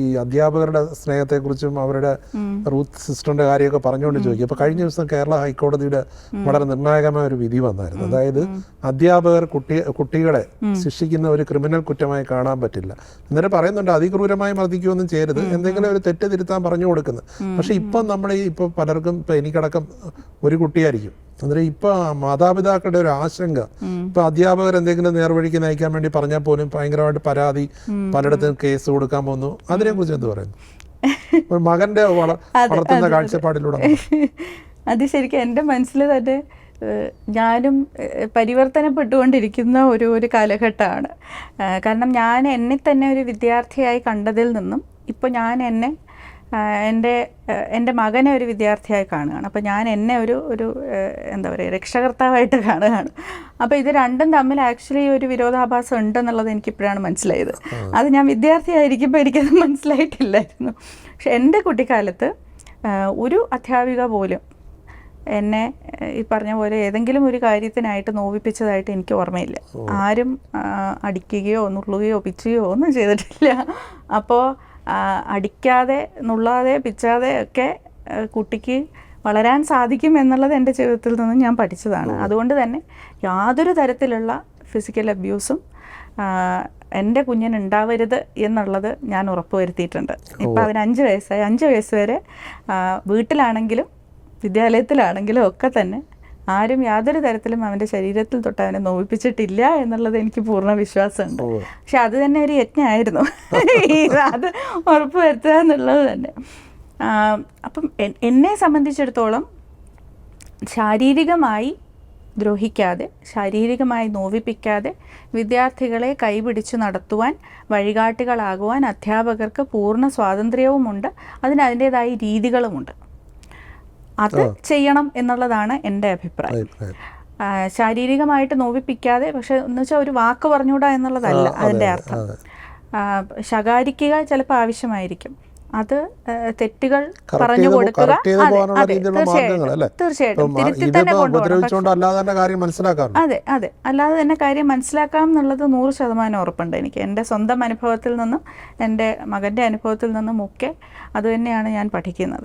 ഈ അധ്യാപകരുടെ സ്നേഹത്തെക്കുറിച്ചും അവരുടെ റൂത്ത് സിസ്റ്ററിന്റെ കാര്യമൊക്കെ പറഞ്ഞുകൊണ്ട് ചോദിക്കും. അപ്പൊ കഴിഞ്ഞ ദിവസം കേരള ഹൈക്കോടതിയുടെ വളരെ നിർണായകമായ ഒരു വിധി വന്നായിരുന്നു. അതായത് അധ്യാപകർ കുട്ടി കുട്ടികളെ ശിക്ഷിക്കുന്ന ഒരു ക്രിമിനൽ കുറ്റമായി കാണാൻ പറ്റില്ല. എന്നിട്ട് പറയുന്നുണ്ട് അതിക്രൂരമായി മർദ്ദിക്കുമൊന്നും ചെയ്യരുത് എന്തെങ്കിലും ഒരു തെറ്റ് തിരുത്താൻ പറഞ്ഞു കൊടുക്കുന്നത് പക്ഷെ ഇപ്പം നമ്മൾ ഇപ്പൊ പലർക്കും ഇപ്പൊ എനിക്കടക്കം ഒരു കുട്ടിയായിരിക്കും. അന്നേരം ഇപ്പൊ മാതാപിതാക്കളുടെ ഒരു ആശങ്ക. ഇപ്പൊ അധ്യാപകർ എന്തെങ്കിലും നേർവഴിക്ക് നയിക്കാൻ വേണ്ടി പറഞ്ഞാൽ പോലും ഭയങ്കരമായിട്ട് പരാതി പലയിടത്തും കേസ് കൊടുക്കാൻ പോകുന്നു. അതിനെ കുറിച്ച് എന്ത് പറയുന്നു? മകന്റെ വളർത്തുന്ന കാഴ്ചപ്പാടിലൂടെ അത് ശരിക്കും എന്റെ മനസ്സിൽ തന്നെ ഞാനും പരിവർത്തനപ്പെട്ടുകൊണ്ടിരിക്കുന്ന ഒരു ഒരു കാലഘട്ടമാണ്. കാരണം ഞാൻ എന്നെ തന്നെ ഒരു വിദ്യാർത്ഥിയായി കണ്ടതിൽ നിന്നും ഇപ്പോൾ ഞാൻ എന്നെ എന്റെ എന്റെ മകനെ ഒരു വിദ്യാർത്ഥിയായി കാണുകയാണ്. അപ്പോൾ ഞാൻ എന്നെ ഒരു ഒരു എന്താ പറയുക രക്ഷകർത്താവായിട്ട് കാണുകയാണ്. അപ്പോൾ ഇത് രണ്ടും തമ്മിൽ ആക്ച്വലി ഒരു വിരോധാഭാസം ഉണ്ടെന്നുള്ളത് എനിക്ക് ഇപ്പോഴാണ് മനസ്സിലായത്. അത് ഞാൻ വിദ്യാർത്ഥിയായിരിക്കുമ്പോൾ എനിക്കത് മനസ്സിലായിട്ടില്ലായിരുന്നു. പക്ഷെ എന്റെ കുട്ടിക്കാലത്ത് ഒരു അധ്യാപിക പോലും എന്നെ ഈ പറഞ്ഞ പോലെ ഏതെങ്കിലും ഒരു കാര്യത്തിനായിട്ട് നോവിപ്പിച്ചതായിട്ട് എനിക്ക് ഓർമ്മയില്ല. ആരും അടിക്കുകയോ നുള്ളുകയോ പിച്ചുകയോ ഒന്നും ചെയ്തിട്ടില്ല. അപ്പോൾ അടിക്കാതെ നുള്ളാതെ പിച്ചാതെ ഒക്കെ കുട്ടിക്ക് വളരാൻ സാധിക്കും എന്നുള്ളത് എന്റെ ജീവിതത്തിൽ നിന്നും ഞാൻ പഠിച്ചതാണ്. അതുകൊണ്ട് തന്നെ യാതൊരു തരത്തിലുള്ള ഫിസിക്കൽ അബ്യൂസും എന്റെ കുഞ്ഞിന് ഉണ്ടാവരുത് എന്നുള്ളത് ഞാൻ ഉറപ്പുവരുത്തിയിട്ടുണ്ട്. ഇപ്പം അതിന് അഞ്ച് വയസ്സായി. അഞ്ച് വയസ്സ് വരെ വീട്ടിലാണെങ്കിലും വിദ്യാലയത്തിലാണെങ്കിലും ഒക്കെ തന്നെ ആരും യാതൊരു തരത്തിലും അവന്റെ ശരീരത്തിൽ തൊട്ട് അവനെ നോവിപ്പിച്ചിട്ടില്ല എന്നുള്ളത് എനിക്ക് പൂർണ വിശ്വാസമുണ്ട്. പക്ഷെ അത് തന്നെ ഒരു യജ്ഞമായിരുന്നു അത് ഉറപ്പ് വരുത്തുക എന്നുള്ളത് തന്നെ. അപ്പം എന്നെ സംബന്ധിച്ചിടത്തോളം ശാരീരികമായി ദ്രോഹിക്കാതെ ശാരീരികമായി നോവിപ്പിക്കാതെ വിദ്യാർത്ഥികളെ കൈപിടിച്ചു നടത്തുവാൻ വഴികാട്ടികളാകുവാൻ അധ്യാപകർക്ക് പൂർണ സ്വാതന്ത്ര്യവുമുണ്ട്. അതിന് അതിന്റെതായ രീതികളുമുണ്ട്. അത് ചെയ്യണം എന്നുള്ളതാണ് എന്റെ അഭിപ്രായം. ശാരീരികമായിട്ട് നോവിപ്പിക്കാതെ പക്ഷെ എന്ന് വെച്ചാൽ ഒരു വാക്ക് പറഞ്ഞുകൂടാ എന്നുള്ളതല്ല അതിന്റെ അർത്ഥം. ശകാരിക്കുക ചിലപ്പോൾ ആവശ്യമായിരിക്കും. അത് തെറ്റുകൾ പറഞ്ഞു കൊടുക്കുക? തീർച്ചയായിട്ടും തിരുത്തി തന്നെ കൊണ്ടുപോകണം. അതെ അതെ. അല്ലാതെ തന്നെ കാര്യം മനസ്സിലാക്കാം എന്നുള്ളത് നൂറ് ശതമാനം ഉറപ്പുണ്ട് എനിക്ക്. എന്റെ സ്വന്തം അനുഭവത്തിൽ നിന്നും എന്റെ മകന്റെ അനുഭവത്തിൽ നിന്നും ഒക്കെ അത് തന്നെയാണ് ഞാൻ പഠിക്കുന്നത്.